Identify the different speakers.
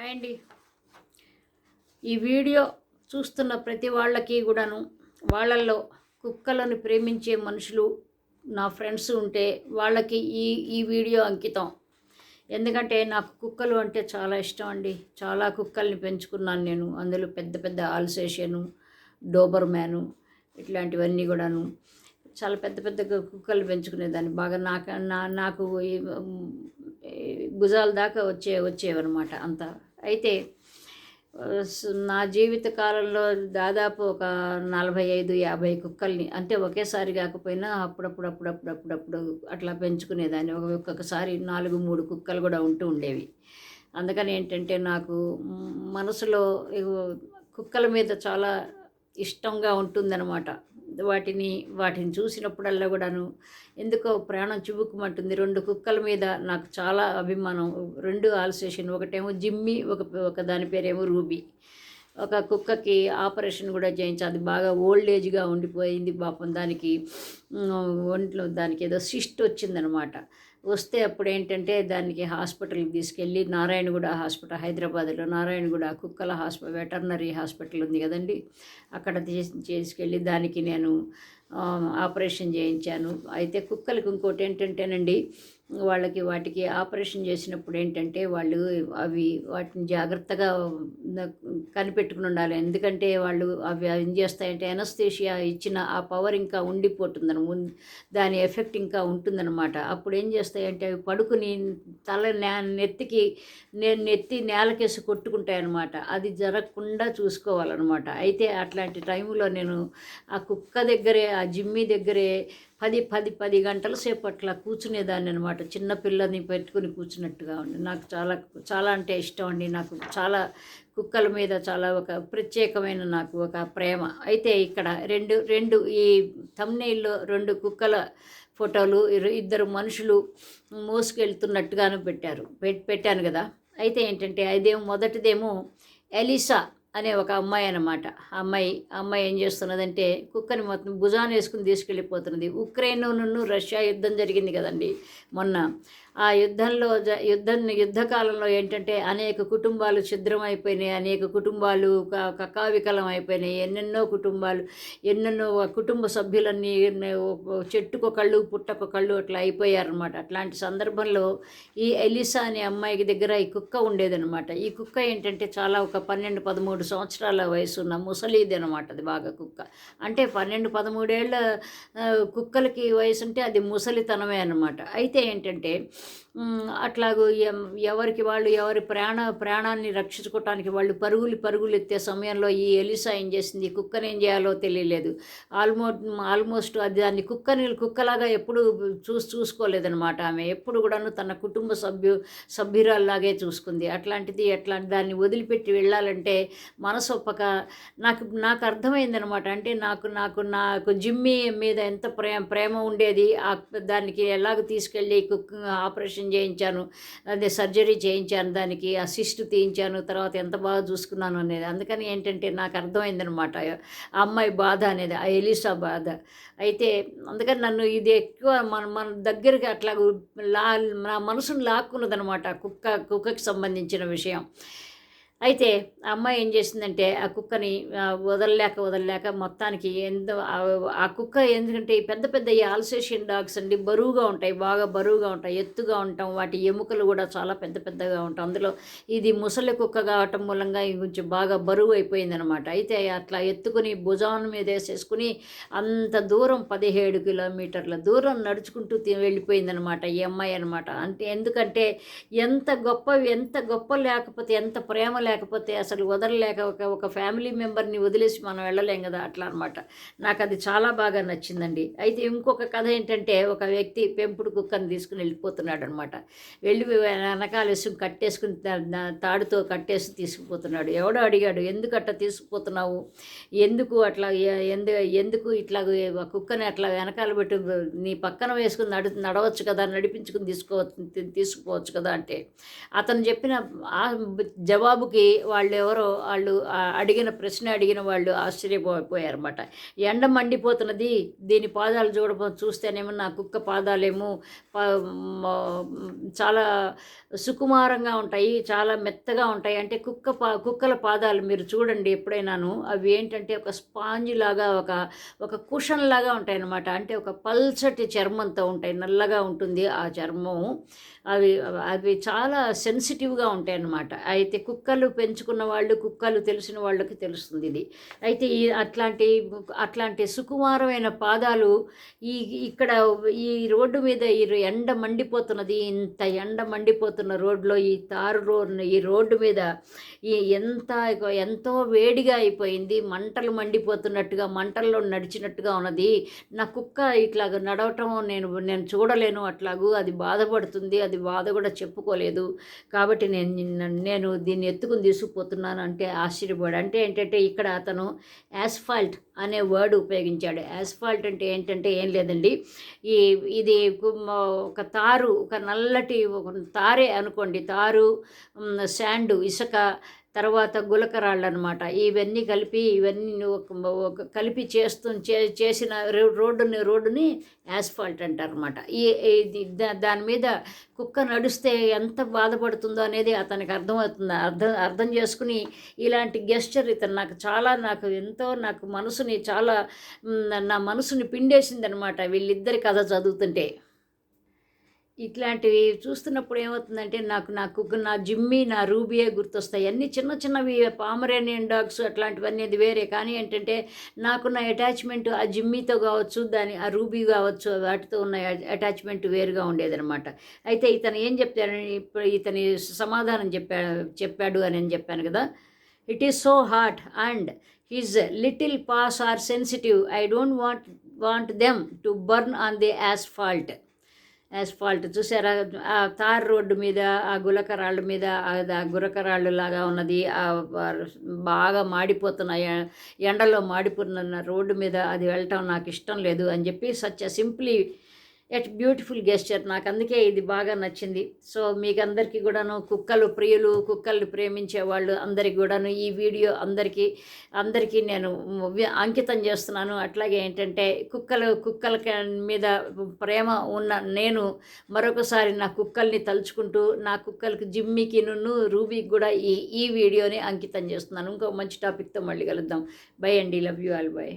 Speaker 1: Hi అండి ఈ video చూస్తున్న ప్రతి వాళ్ళకి కూడాను వాళ్ళల్లో కుక్కలను ప్రేమించే మనుషులు నా ఫ్రెండ్స్ ఉంటే వాళ్ళకి ఈ ఈ వీడియో అంకితం. ఎందుకంటే నాకు కుక్కలు అంటే చాలా ఇష్టం అండి. చాలా కుక్కల్ని పెంచుకున్నాను నేను. అందులో పెద్ద పెద్ద ఆల్సేషను డోబర్ మ్యాను ఇట్లాంటివన్నీ కూడాను. చాలా పెద్ద పెద్ద కుక్కలు పెంచుకునేదాన్ని. బాగా నాకు నా నాకు భుజాల దాకా వచ్చే వచ్చేవన్నమాట అంత. అయితే నా జీవిత కాలంలో దాదాపు ఒక నలభై ఐదు యాభై కుక్కల్ని అంటే ఒకేసారి కాకపోయినా అప్పుడప్పుడు అప్పుడప్పుడు అప్పుడప్పుడు అట్లా పెంచుకునేదాన్ని. ఒక- ఒక్కొక్కసారి నాలుగు మూడు కుక్కలు కూడా ఉంటూ ఉండేవి. అందుకని ఏంటంటే నాకు మనసులో కుక్కల మీద చాలా ఇష్టంగా ఉంటుందన్నమాట. వాటిని వాటిని చూసినప్పుడల్లా కూడాను ఎందుకో ప్రాణం చివుక్కుమంటుంది. రెండు కుక్కల మీద నాకు చాలా అభిమానం. రెండు ఆల్సేషన్ ఒకటేమో జిమ్మి ఒక ఒక దాని పేరేమో రూబీ. ఒక కుక్కకి ఆపరేషన్ కూడా చేయించి అది బాగా ఓల్డ్ ఏజ్గా ఉండిపోయింది పాపం. దానికి ఒంట్లో దానికి ఏదో సిస్ట్ వచ్చిందనమాట. వస్తే అప్పుడు ఏంటంటే దానికి హాస్పిటల్కి తీసుకెళ్ళి నారాయణగూడ హాస్పిటల్ హైదరాబాద్లో నారాయణగూడ కుక్కల హాస్పిటల్ వెటర్నరీ హాస్పిటల్ ఉంది కదండి. అక్కడ తీసుకెళ్ళి దానికి నేను ఆపరేషన్ చేయించాను. అయితే కుక్కలకి ఇంకోటి ఏంటంటేనండి వాళ్ళకి వాటికి ఆపరేషన్ చేసినప్పుడు ఏంటంటే వాళ్ళు అవి వాటిని జాగ్రత్తగా కనిపెట్టుకుని ఉండాలి. ఎందుకంటే వాళ్ళు అవి ఏం చేస్తాయంటే ఎనస్థేషియా ఇచ్చిన ఆ పవర్ ఇంకా ఉండిపోతుందని దాని ఎఫెక్ట్ ఇంకా ఉంటుందన్నమాట. అప్పుడు ఏం చేస్తాయంటే అవి పడుకుని తల నే నెత్తికి నేను నెత్తి నేలకేసి కొట్టుకుంటాయి అనమాట అది జరగకుండా చూసుకోవాలన్నమాట. అయితే అట్లాంటి టైంలో నేను ఆ కుక్క దగ్గరే ఆ జిమ్మి దగ్గరే పది పది పది గంటల సేపు అట్లా కూర్చునేదాన్ని అనమాట చిన్నపిల్లని పెట్టుకుని కూర్చున్నట్టుగా ఉంది నాకు చాలా చాలా అంటే ఇష్టం అండి. నాకు చాలా కుక్కల మీద చాలా ఒక ప్రత్యేకమైన నాకు ఒక ప్రేమ. అయితే ఇక్కడ రెండు రెండు ఈ తమ్నేల్లో రెండు కుక్కల ఫోటోలు ఇద్దరు మనుషులు మోసుకెళ్తున్నట్టుగాను పెట్టారు. పెట్టాను కదా. అయితే ఏంటంటే అదేమో మొదటిదేమో ఎలిసా అనే ఒక అమ్మాయి అనమాట అమ్మాయి అమ్మాయి ఏం చేస్తున్నదంటే కుక్కని మొత్తం భుజాన్ని వేసుకుని తీసుకెళ్ళిపోతున్నది. ఉక్రెయిన్ నుండి రష్యా యుద్ధం జరిగింది కదండి మొన్న. ఆ యుద్ధంలో జ యుద్ధం యుద్ధకాలంలో ఏంటంటే అనేక కుటుంబాలు ఛిద్రమైపోయినాయి అనేక కుటుంబాలు కకావికలం అయిపోయినాయి ఎన్నెన్నో కుటుంబాలు ఎన్నెన్నో కుటుంబ సభ్యులన్నీ చెట్టుకు కళ్ళు పుట్టకు కళ్ళు అట్లా అయిపోయారనమాట అట్లాంటి సందర్భంలో ఈ ఎలిసా అనే అమ్మాయికి దగ్గర ఈ కుక్క ఉండేదనమాట ఈ కుక్క ఏంటంటే చాలా ఒక పన్నెండు పదమూడు సంవత్సరాల వయసు ఉన్న ముసలిది అనమాట అది బాగా కుక్క. అంటే పన్నెండు పదమూడేళ్ళ కుక్కలకి వయసు ఉంటే అది ముసలితనమే అనమాట అయితే ఏంటంటే అట్లాగూ ఎవరికి వాళ్ళు ఎవరి ప్రాణ ప్రాణాన్ని రక్షించుకోవటానికి వాళ్ళు పరుగులు పరుగులు ఎత్తే సమయంలో ఈ ఎలిసా ఏం చేసింది? కుక్కని ఏం చేయాలో తెలియలేదు. ఆల్మోస్ట్ ఆల్మోస్ట్ అది దాన్ని కుక్కని కుక్కలాగా ఎప్పుడు చూసి చూసుకోలేదనమాట ఆమె. ఎప్పుడు కూడాను తన కుటుంబ సభ్యు సభ్యురాల్లాగే చూసుకుంది. అట్లాంటిది అట్లాంటి దాన్ని వదిలిపెట్టి వెళ్ళాలంటే మనసు ఒప్పక నాకు నాకు అర్థమైందనమాట. అంటే నాకు నాకు నాకు జిమ్మి మీద ఎంత ప్రేమ ప్రేమ ఉండేది ఆ దానికి ఎలాగ తీసుకెళ్ళి కుక్ ఆపరేషన్ చేయించాను అదే సర్జరీ చేయించాను దానికి అసిస్ట్ తీయించాను తర్వాత ఎంత బాగా చూసుకున్నాను అనేది. అందుకని ఏంటంటే నాకు అర్థమైందనమాట. ఆ అమ్మాయి బాధ అనేది ఆ ఎలిసా బాధ. అయితే అందుకని నన్ను ఇది ఎక్కువ మన మన దగ్గరికి అట్లా లా నా మనసును లాక్కున్నదనమాట కుక్క కుక్కకి సంబంధించిన విషయం. అయితే ఆ అమ్మాయి ఏం చేసిందంటే ఆ కుక్కని వదలలేక వదలలేక మొత్తానికి ఎంత ఆ- కుక్క ఎందుకంటే పెద్ద పెద్ద ఈ ఆల్సేషియన్ డాగ్స్ అండి బరువుగా ఉంటాయి బాగా బరువుగా ఉంటాయి ఎత్తుగా ఉంటాం వాటి ఎముకలు కూడా చాలా పెద్ద పెద్దగా ఉంటాం అందులో ఇది ముసలి కుక్క కావటం మూలంగా కొంచెం బాగా బరువు అయిపోయిందనమాట అయితే అట్లా ఎత్తుకుని భుజాన మీద వేసేసుకుని అంత దూరం పదిహేడు కిలోమీటర్ల దూరం నడుచుకుంటూ వెళ్ళిపోయిందనమాట ఈ అమ్మాయి అనమాట అంటే ఎందుకంటే ఎంత గొప్ప ఎంత గొప్ప లేకపోతే ఎంత ప్రేమ లేకపోతే అసలు వదలలేక ఒక ఒక ఫ్యామిలీ మెంబర్ని వదిలేసి మనం వెళ్ళలేం కదా అట్లా అనమాట నాకు అది చాలా బాగా నచ్చిందండి. అయితే ఇంకొక కథ ఏంటంటే ఒక వ్యక్తి పెంపుడు కుక్కని తీసుకుని వెళ్ళిపోతున్నాడు అనమాట వెళ్ళి వెనకాల వేసుకుని కట్టేసుకుని తాడుతో కట్టేసి తీసుకుపోతున్నాడు. ఎవడో అడిగాడు ఎందుకు అట్లా తీసుకుపోతున్నావు? ఎందుకు అట్లా ఎందు ఎందుకు ఇట్లా కుక్కని అట్లా వెనకాల పెట్టు నీ పక్కన వేసుకుని నడు నడవచ్చు కదా నడిపించుకుని తీసుకోవచ్చు తీసుకుపోవచ్చు కదా అంటే అతను చెప్పిన ఆ జవాబుకి అడిగి వాళ్ళు ఎవరో వాళ్ళు అడిగిన ప్రశ్న అడిగిన వాళ్ళు ఆశ్చర్యపోయారన్నమాట ఎండ మండిపోతున్నది దీని పాదాలు చూడబో చూస్తేనేమో నా కుక్క పాదాలేమో చాలా సుకుమారంగా ఉంటాయి చాలా మెత్తగా ఉంటాయి. అంటే కుక్క పా కుక్కల పాదాలు మీరు చూడండి ఎప్పుడైనాను అవి ఏంటంటే ఒక స్పాంజ్ లాగా ఒక ఒక కుషన్ లాగా ఉంటాయి అన్నమాట అంటే ఒక పల్చటి చర్మంతో ఉంటాయి నల్లగా ఉంటుంది ఆ చర్మం. అవి అవి చాలా సెన్సిటివ్గా ఉంటాయి అన్నమాట అయితే కుక్కలు పెంచుకున్న వాళ్ళు కుక్కలు తెలిసిన వాళ్ళకి తెలుస్తుంది ఇది. అయితే ఈ అట్లాంటి అట్లాంటి సుకుమారమైన పాదాలు ఈ ఇక్కడ ఈ రోడ్డు మీద ఈ ఎండ మండిపోతున్నది. ఇంత ఎండ మండిపోతున్న రోడ్లో ఈ తారు రోడ్ ఈ రోడ్డు మీద ఈ ఎంత ఎంతో వేడిగా అయిపోయింది. మంటలు మండిపోతున్నట్టుగా మంటల్లో నడిచినట్టుగా ఉన్నది. నా కుక్క ఇట్లాగ నడవటం నేను నేను చూడలేను అట్లాగూ. అది బాధపడుతుంది. అది బాధ కూడా చెప్పుకోలేదు. కాబట్టి నేను నేను దీన్ని ఎత్తుకుని తీసుకుపోతున్నాను అంటే ఆశ్చర్యపోయాడు. అంటే ఏంటంటే ఇక్కడ అతను యాస్ఫాల్ట్ అనే వర్డ్ ఉపయోగించాడు. యాస్ఫాల్ట్ అంటే ఏంటంటే ఏం లేదండి. ఈ ఇది ఒక తారు ఒక నల్లటి ఒక తారే అనుకోండి. తారు శాండు ఇసుక తర్వాత గులకరాళ్ళు అనమాట ఇవన్నీ కలిపి ఇవన్నీ ఒక ఒక కలిపి చేస్తూ చే చేసిన రోడ్డుని రోడ్డుని యాస్ఫాల్ట్ అంటారు అనమాట ఈ దా- దాని మీద కుక్క నడిస్తే ఎంత బాధపడుతుందో అనేది అతనికి అర్థమవుతుంది. అర్థం అర్థం చేసుకుని ఇలాంటి గెస్చర్ ఇతను నాకు చాలా నాకు ఎంతో నాకు మనసుని చాలా నా మనసుని పిండేసింది అనమాట వీళ్ళిద్దరి కథ చదువుతుంటే. ఇట్లాంటివి చూస్తున్నప్పుడు ఏమవుతుందంటే నాకు నా కుక్క నా జిమ్మి నా రూబియే గుర్తొస్తాయి. అన్ని చిన్న చిన్నవి పామరేనియన్ డాగ్స్ అట్లాంటివన్నీ అది వేరే. కానీ ఏంటంటే నాకున్న అటాచ్మెంట్ ఆ జిమ్మీతో కావచ్చు దాని ఆ రూబీ కావచ్చు వాటితో ఉన్న అటాచ్మెంట్ వేరుగా ఉండేదనమాట అయితే ఇతను ఏం చెప్తాడని ఇప్పుడు ఇతని సమాధానం చెప్పాడు చెప్పాడు అని చెప్పాను కదా. It is so hot and his little paws are sensitive I don't want want them to burn on the asphalt asphalt చూసారా? ఆ తార్ రోడ్డు మీద ఆ గులకరాళ్ళ మీద ఆ- గురకరాళ్ళు లాగా ఉన్నది. ఆ బాగా మాడిపోతున్న ఎ- ఎండలో మాడిపోతున్న రోడ్డు మీద అది వెళ్ళటం నాకు ఇష్టం లేదు అని చెప్పి such simply at beautiful gesture నాకు అందుకే ఇది బాగా నచ్చింది. సో మీకు అందరికీ కూడాను కుక్కలు ప్రియులు కుక్కలు ప్రేమించే వాళ్ళు అందరికి కూడాను ఈ వీడియో అందరికీ అందరికీ నేను అంకితం చేస్తున్నాను. అట్లాగే ఏంటంటే కుక్కలు కుక్కల మీద ప్రేమ ఉన్న నేను మరొకసారి నా కుక్కల్ని తలుచుకుంటూ నా కుక్కలకి జిమ్మికి నున్ను రూబీకి కూడా ఈ ఈ వీడియోని అంకితం చేస్తున్నాను. ఇంకో మంచి టాపిక్తో మళ్ళీ కలుద్దాం. బై అండి. Love you all by